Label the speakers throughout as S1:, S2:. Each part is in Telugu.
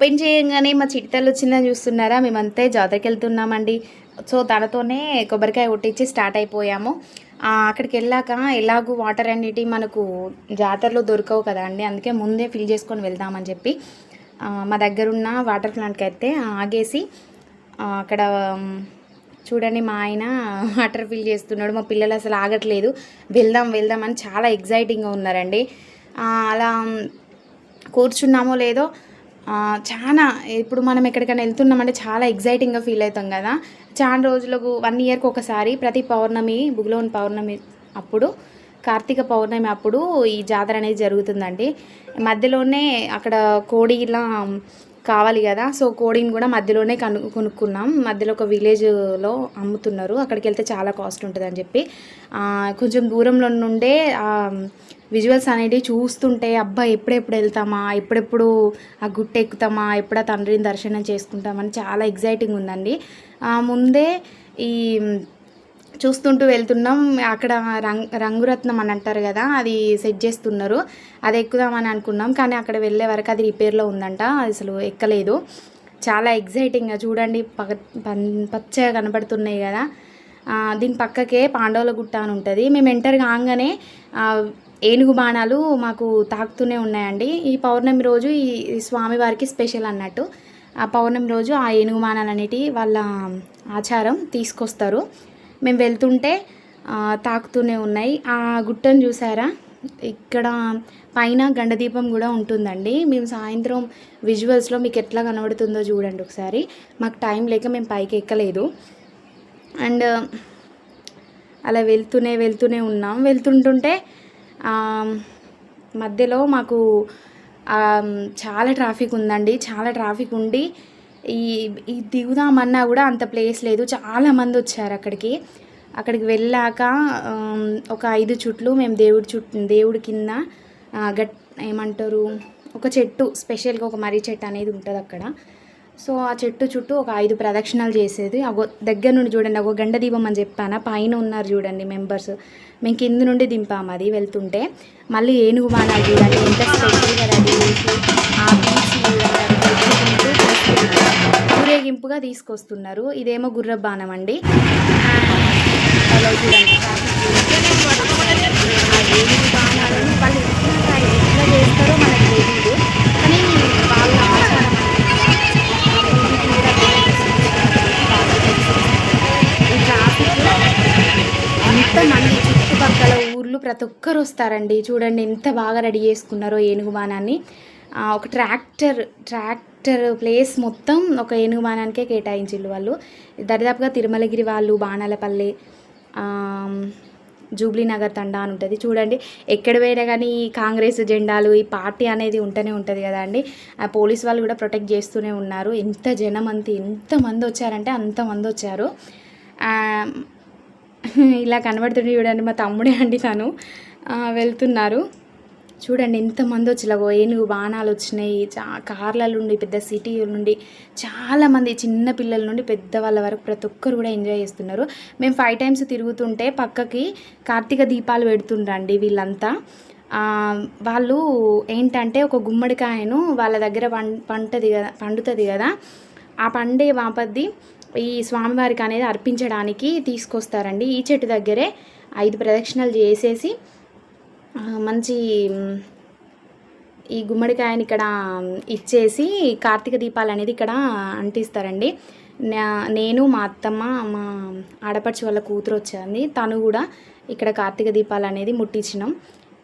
S1: ఓపెన్ చేయగానే మా చిట్టలు వచ్చిందని చూస్తున్నారా? మేమంతే జాతరకి వెళ్తున్నామండి. సో తనతోనే కొబ్బరికాయ కొట్టించి స్టార్ట్ అయిపోయాము. అక్కడికి వెళ్ళాక ఎలాగూ వాటర్ అనేటివి మనకు జాతరలో దొరకవు కదా అండి. అందుకే ముందే ఫిల్ చేసుకొని వెళ్దామని చెప్పి మా దగ్గర ఉన్న వాటర్ ప్లాంట్కి అయితే ఆగేసి అక్కడ చూడండి మా ఆయన వాటర్ ఫిల్ చేస్తున్నాడు. మా పిల్లలు అసలు ఆగట్లేదు. వెళ్దాం వెళ్దాం అని చాలా ఎగ్జైటింగ్గా ఉన్నారండి. అలా కూర్చున్నామో లేదో చాలా ఇప్పుడు మనం ఎక్కడికైనా వెళ్తున్నామంటే చాలా ఎగ్జైటింగ్గా ఫీల్ అవుతాం కదా. చాలా రోజులకు వన్ ఇయర్కి ఒకసారి ప్రతి పౌర్ణమి బుగులోని పౌర్ణమి అప్పుడు కార్తీక పౌర్ణమి అప్పుడు ఈ జాతర అనేది జరుగుతుందండి. మధ్యలోనే అక్కడ కోడి ఇలా కావాలి కదా. సో కోడిని కూడా మధ్యలోనే కను కొనుక్కున్నాం. మధ్యలో ఒక విలేజ్లో అమ్ముతున్నారు. అక్కడికి వెళ్తే చాలా కాస్ట్ ఉంటుంది అని చెప్పి కొంచెం దూరంలో నుండే విజువల్స్ అనేటివి చూస్తుంటే అబ్బా ఎప్పుడెప్పుడు వెళ్తామా? ఎప్పుడెప్పుడు ఆ గుట్ట ఎక్కుతామా ఎప్పుడు తండ్రిని దర్శనం చేసుకుంటామని చాలా ఎగ్జైటింగ్ ఉందండి. ముందే ఈ చూస్తుంటూ వెళ్తున్నాం. అక్కడ రంగ్ రంగురత్నం అని అంటారు కదా అది సెట్ చేస్తున్నారు. అది ఎక్కుదామని అనుకున్నాం. కానీ అక్కడ వెళ్ళే వరకు అది రిపేర్లో ఉందంట. అసలు ఎక్కలేదు. చాలా ఎగ్జైటింగ్గా చూడండి పగ పచ్చగా కనబడుతున్నాయి కదా. దీని పక్కకే పాండవుల గుట్ట అని ఉంటుంది. మేము ఎంటర్ కాగానే ఏనుగు బాణాలు మాకు తాకుతూనే ఉన్నాయండి. ఈ పౌర్ణమి రోజు ఈ స్వామివారికి స్పెషల్ అన్నట్టు. ఆ పౌర్ణమి రోజు ఆ ఏనుగు బాణాలు అనేటివి వాళ్ళ ఆచారం తీసుకొస్తారు. మేము వెళ్తుంటే తాకుతూనే ఉన్నాయి. ఆ గుట్టను చూసారా? ఇక్కడ పైన గండదీపం కూడా ఉంటుందండి. మేము సాయంత్రం విజువల్స్లో మీకు ఎట్లా కనబడుతుందో చూడండి ఒకసారి. మాకు టైం లేక మేము పైకి ఎక్కలేదు. అండ్ అలా వెళ్తూనే వెళ్తూనే ఉన్నాం. వెళ్తుంటుంటే మధ్యలో మాకు చాలా ట్రాఫిక్ ఉందండి. చాలా ట్రాఫిక్ ఉండి ఈ ఈ దిగుదామన్నా కూడా అంత ప్లేస్ లేదు. చాలా మంది వచ్చారు అక్కడికి. అక్కడికి వెళ్ళాక ఒక ఐదు చుట్లు మేము దేవుడి చుట్టూ దేవుడి కింద గట్ ఏమంటారు ఒక చెట్టు స్పెషల్గా ఒక మర్రి చెట్టు అనేది ఉంటుంది అక్కడ సో ఆ చెట్టు చుట్టూ ఒక ఐదు ప్రదక్షిణాలు చేసేది. అగో దగ్గర నుండి చూడండి అగో గండ దీపం అని చెప్పాను? పైన ఉన్నారు చూడండి మెంబర్స్ మేము కింద నుండి దింపాము అది వెళ్తుంటే. మళ్ళీ ఏనుగు బాణాలు చూడండి ఎంత స్పెషల్గా రెడీ చేసి. ఆ బీచ్ ఊరేగింపుగా తీసుకొస్తున్నారు. ఇదేమో గుర్ర బాణం అండి. చూడండి ఏనుగు బాణాలను వాళ్ళు ఎట్లా ఎట్లా చేస్తారో మనకు తెలియదు ప్రతి ఒక్కరు వస్తారండి. చూడండి ఎంత బాగా రెడీ చేసుకున్నారో ఏనుగు బాణాన్ని. ఒక ట్రాక్టర్ ట్రాక్టర్ ప్లేస్ మొత్తం ఒక ఏనుగు బాణానికే కేటాయించిల్లు వాళ్ళు. దరిదాపుగా తిరుమలగిరి వాళ్ళు బాణాలపల్లి జూబ్లీనగర్ జూబ్లీ నగర్ తండా అని ఉంటుంది. చూడండి ఎక్కడ పోయినా కానీ ఈ కాంగ్రెస్ జెండాలు ఈ పార్టీ అనేది ఉంటూనే ఉంటుంది కదా అండి. ఆ పోలీస్ వాళ్ళు కూడా ప్రొటెక్ట్ చేస్తూనే ఉన్నారు. ఎంత జనం అంత ఎంతమంది వచ్చారంటే అంతమంది వచ్చారు. ఇలా కనబడుతుంది చూడండి మా తమ్ముడే అండి తను. వెళ్తున్నారు. చూడండి ఎంతమంది వచ్చి ఇలాగో ఏనుగు బాణాలు వచ్చినాయి చా కార్ల నుండి పెద్ద సిటీ నుండి చాలామంది చిన్న పిల్లల నుండి పెద్ద వాళ్ళ వరకు ప్రతి ఒక్కరు కూడా ఎంజాయ్ చేస్తున్నారు. మేము ఫైవ్ టైమ్స్ తిరుగుతుంటే పక్కకి కార్తీక దీపాలు పెడుతుండ్రండి వీళ్ళంతా. వాళ్ళు ఏంటంటే ఒక గుమ్మడికాయను వాళ్ళ దగ్గర పం పంటది కదా పండుతుంది కదా ఆ పండే వాపద్ది ఈ స్వామివారికి అనేది అర్పించడానికి తీసుకొస్తారండి. ఈ చెట్టు దగ్గరే ఐదు ప్రదక్షిణలు చేసేసి మంచి ఈ గుమ్మడికాయని ఇక్కడ ఇచ్చేసి కార్తీక దీపాలు అనేది ఇక్కడ అంటిస్తారండి. నా- నేను మా అత్తమ్మ మా ఆడపడుచు వాళ్ళ కూతురు వచ్చింది తను కూడా ఇక్కడ కార్తీక దీపాలు అనేది ముట్టించినాం.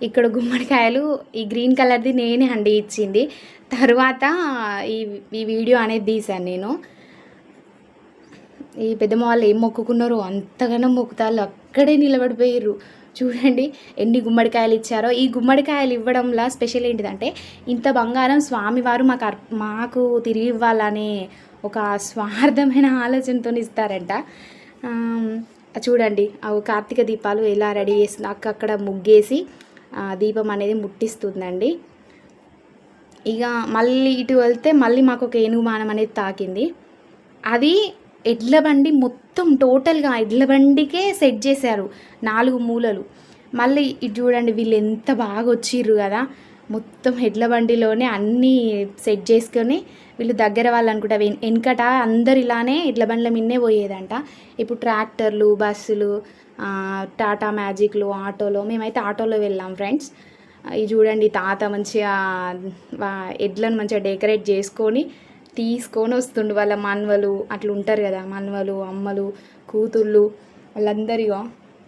S1: ఇక్కడ గుమ్మడికాయలు ఈ గ్రీన్ కలర్ది నేనే అండి ఇచ్చింది. తర్వాత ఈ ఈ వీడియో అనేది తీశాను నేను. ఈ పెద్దమ్మ వాళ్ళు ఏం మొక్కుకున్నారో అంతగానో మొక్కుతాళ్ళు. అక్కడే నిలబడిపోయారు చూడండి ఎన్ని గుమ్మడికాయలు ఇచ్చారో. ఈ గుమ్మడికాయలు ఇవ్వడంలో స్పెషల్ ఏంటిదంటే ఇంత బంగారం స్వామివారు మాకు అర్ మాకు తిరిగి ఇవ్వాలనే ఒక స్వార్థమైన ఆలోచనతో ఇస్తారంట. చూడండి అవి కార్తీక దీపాలు ఎలా రెడీ చేస్తుంది అక్క అక్కడ ముగ్గేసి ఆ, దీపం అనేది ముట్టిస్తుందండి. ఇక మళ్ళీ ఇటు వెళ్తే మళ్ళీ మాకు ఒక ఏనుగు బాణం అనేది తాకింది. అది ఎడ్ల బండి మొత్తం టోటల్గా ఎడ్ల బండికే సెట్ చేశారు. నాలుగు మూలలు. మళ్ళీ ఇటు చూడండి వీళ్ళు ఎంత బాగా వచ్చిర్రు కదా. మొత్తం ఎడ్ల బండిలోనే అన్నీ సెట్ చేసుకొని వీళ్ళు దగ్గర వాళ్ళు అనుకుంటా వెన్- వెనకట అందరు ఇలానే ఎడ్ల బండ్ల మిన్నే పోయేదంట. ఇప్పుడు ట్రాక్టర్లు బస్సులు టాటా మ్యాజిక్లు ఆటోలో మేమైతే ఆటోలో వెళ్ళాం ఫ్రెండ్స్. ఇది చూడండి తాత మంచిగా ఎడ్లను మంచిగా డెకరేట్ చేసుకొని తీసుకొని వస్తుండు. వాళ్ళ మన్వలు అట్లా ఉంటారు కదా మన్వలు అమ్మలు కూతుళ్ళు వాళ్ళందరిగా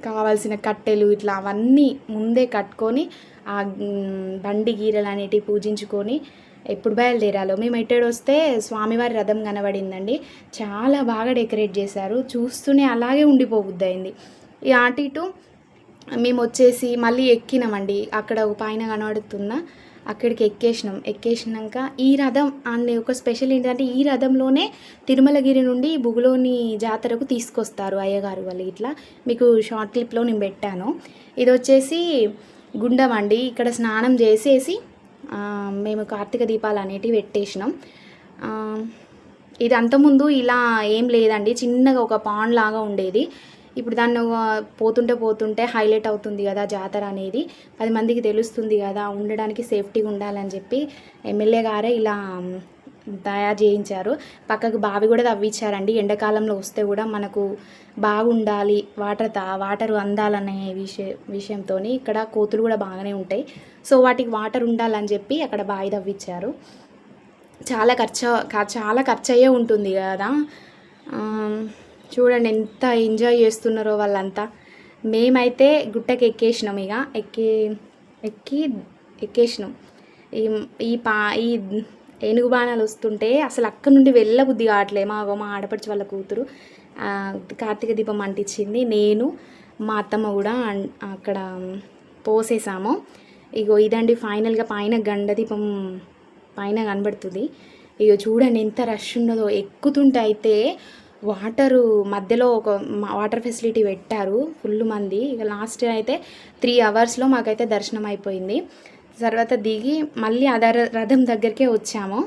S1: కావాల్సిన కట్టెలు ఇట్లా అవన్నీ ముందే కట్టుకొని ఆ బండి గీరలు అనేటివి పూజించుకొని ఎప్పుడు బయలుదేరాలో. మేము ఎట్టేడు వస్తే స్వామివారి రథం కనబడిందండి. చాలా బాగా డెకరేట్ చేశారు. చూస్తూనే అలాగే ఉండిపోబుద్ది అయింది ఈ అటు ఇటు మేము వచ్చేసి మళ్ళీ ఎక్కినామండి. అక్కడ ఒక పైన కనబడుతున్న అక్కడికి ఎక్కేసినాం. ఎక్కేసినాక ఈ రథం అనే ఒక స్పెషల్ ఏంటంటే ఈ రథంలోనే తిరుమలగిరి నుండి బుగులోని జాతరకు తీసుకొస్తారు అయ్యగారు వాళ్ళు ఇట్లా. మీకు షార్ట్ క్లిప్లో నేను పెట్టాను. ఇది వచ్చేసి గుండం అండి. ఇక్కడ స్నానం చేసేసి మేము కార్తీక దీపాలు అనేటివి పెట్టేసినాం. ఇది అంతకుముందు ఇలా ఏం లేదండి. చిన్నగా ఒక పాండ్ లాగా ఉండేది. ఇప్పుడు దాన్ని పోతుంటే పోతుంటే హైలైట్ అవుతుంది కదా జాతర అనేది. పది మందికి తెలుస్తుంది కదా ఉండడానికి సేఫ్టీగా ఉండాలని చెప్పి ఎమ్మెల్యే గారే ఇలా తయారు చేయించారు. పక్కకు బావి కూడా తవ్వించారండి. ఎండాకాలంలో వస్తే కూడా మనకు బాగుండాలి వాటర్ తా వాటర్ అందాలనే విషయ విషయంతో ఇక్కడ కోతులు కూడా బాగానే ఉంటాయి. సో వాటికి వాటర్ ఉండాలని చెప్పి అక్కడ బావి తవ్వించారు. చాలా ఖర్చు చాలా ఖర్చు అయ్యే ఉంటుంది కదా. చూడండి ఎంత ఎంజాయ్ చేస్తున్నారో వాళ్ళంతా. మేమైతే గుట్టకి ఎక్కేసినాం ఇక. ఎక్కి ఎక్కి ఎక్కేసినాం. ఈ ఈ పా ఈ ఏనుగు బాణాలు వస్తుంటే అసలు అక్కడ నుండి వెళ్ళబుద్ధి కావట్లే. మా మా ఆడపడిచి వాళ్ళ కూతురు కార్తీక దీపం అంటించింది. నేను మా అత్తమ్మ కూడా అక్కడ పోసేసాము. ఇగో ఇదండి ఫైనల్గా పైన గండ దీపం పైన కనబడుతుంది. ఇక చూడండి ఎంత రష్ ఉన్నదో. ఎక్కుతుంటే అయితే వాటరు మధ్యలో ఒక వాటర్ ఫెసిలిటీ పెట్టారు ఫుల్ మంది. ఇక లాస్ట్ అయితే త్రీ అవర్స్లో మాకైతే దర్శనం అయిపోయింది. తర్వాత దిగి మళ్ళీ అదర రథం దగ్గరికే వచ్చాము.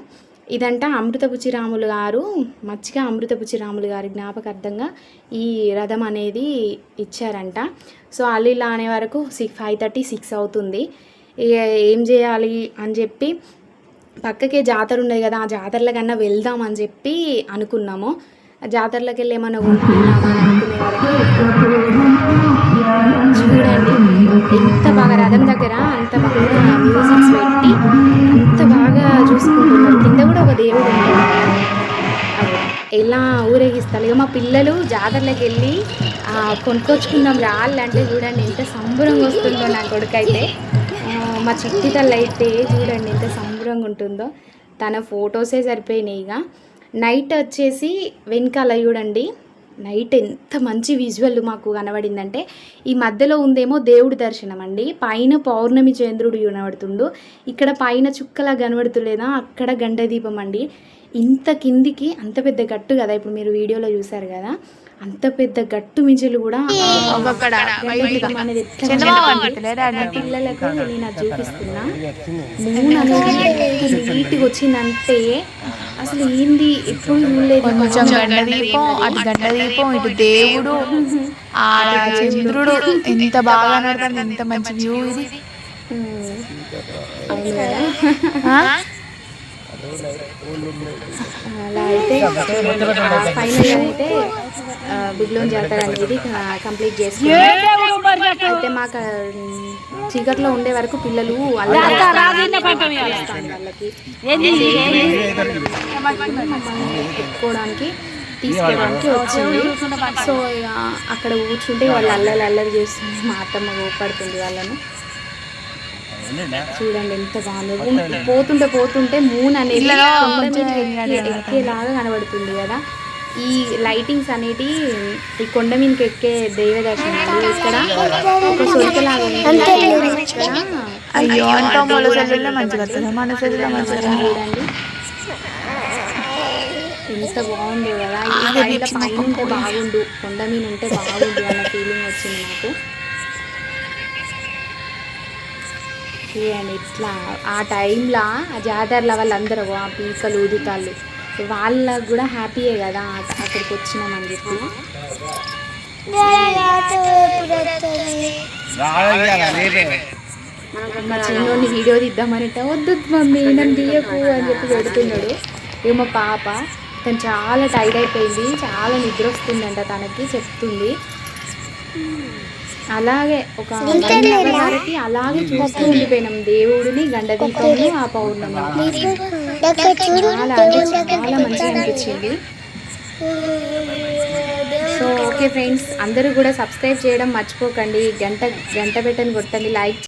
S1: ఇదంట అమృతపుచి రాములు గారు మచ్చిక అమృతపుచి రాములు గారి జ్ఞాపకార్థంగా ఈ రథం అనేది ఇచ్చారంట. సో అల్లిలా అనే వరకు సిక్స్ ఫైవ్ థర్టీ సిక్స్ అవుతుంది. ఇక ఏం చేయాలి అని చెప్పి పక్కకే జాతర ఉండేది కదా ఆ జాతరల కన్నా వెళ్దాం అని చెప్పి అనుకున్నాము. జాతరలకు వెళ్ళి ఏమైనా కొనుక్కున్నామా అని అనుకునే వరకు చూడండి. ఎంత బాగా రథం దగ్గర అంత బాగా మ్యూజిక్స్ పెట్టి అంత బాగా చూసుకుంటున్నారు. కింద కూడా ఒక దేవుడు ఉంటాడు. ఎలా ఊరేగిస్తారు. ఇక మా పిల్లలు జాతరలకు వెళ్ళి కొనుక్కొచ్చుకున్నాం రాళ్ళు రాళ్ళంటే చూడండి ఎంత సంబరంగా వస్తుందో నా కొడుకైతే. మా చిట్టి తల్లి అయితే చూడండి ఎంత సంబరంగా ఉంటుందో. తన ఫొటోసే సరిపోయినాయి ఇక. నైట్ వచ్చేసి వెనకాల చూడండి. నైట్ ఎంత మంచి విజువల్ మాకు కనబడిందంటే ఈ మధ్యలో ఉందేమో దేవుడి దర్శనం అండి. పైన పౌర్ణమి చంద్రుడు కనబడుతుండు. ఇక్కడ పైన చుక్కలా కనబడుతులేదా అక్కడ గండదీపం అండి. ఇంత కిందికి అంత పెద్ద గట్టు కదా ఇప్పుడు మీరు వీడియోలో చూసారు కదా. అంత పెద్ద గట్టు మించులు కూడా అనేది? పిల్లలకు నేను అది చూపిస్తున్నా. మూన్ అనేది నీట్గా వచ్చిందంటే అసలు ఏంది? ఎప్పుడు చూడలేదు.
S2: కొంచెం గండ దీపం అటు గండ దీపం ఇటు దేవుడు ఆ చంద్రుడు ఎంత బాగా ఎంత మంచి వ్యూ ఇది.
S1: అవును కదా? అలా అయితే ఫైనల్గా అయితే బిగ్లోన్ జాతర అనేది కంప్లీట్ చేసుకున్నాం. అయితే మాకు చీకట్లో ఉండే వరకు పిల్లలు వాళ్ళకి తీసుకోవడానికి వచ్చింది. సో ఇక అక్కడ కూర్చుంటే వాళ్ళు అల్లరి అల్లరి చేస్తుంది మా అత్తమ్మ కోపడుతుంది వాళ్ళను. చూడండి ఎంత బాగుంది. పోతుంటే పోతుంటే మూన్ అనేది ఎక్కేలాగా కనబడుతుంది కదా. ఈ లైటింగ్స్ అనేటి ఈ కొండ మీదకి ఎక్కే దైవ దర్శనాలు ఇక్కడ ఒక సొంతలాగా
S2: అయ్యో మంచిగా మన.
S1: చూడండి ఎంత బాగుందో కదా. పైన పైన ఉంటే బాగుండు కొండ మీద ఉంటే బాగుండు అన్న ఫీలింగ్ వచ్చింది నాకు. చూడండి ఇట్లా ఆ టైంలో ఆ జాతరలో వాళ్ళందరూ ఆ పీకలు ఊదుతాళ్ళు వాళ్ళకు కూడా హ్యాపీయే కదా అక్కడికి వచ్చినామని చెప్పి. మా చిన్నోడిని వీడియో తీద్దామని వద్దు మమ్మీ నన్ను తీయకు అని చెప్పి పెడుతున్నాడు. ఏమో పాప తను చాలా టైర్డ్ అయిపోయింది చాలా నిద్ర వస్తుందంట తనకి చెప్తుంది. అలాగే ఒక వారికి అలాగే చూస్తూ ఉండిపోయినాం. దేవుడిని గండదీపము ఆ పౌర్ణమి చాలా అంటే చాలా మంచిగా అనిపించింది. సో ఓకే ఫ్రెండ్స్ అందరూ కూడా సబ్స్క్రైబ్ చేయడం మర్చిపోకండి. గంట గంట పెట్టని కొట్టండి. లైక్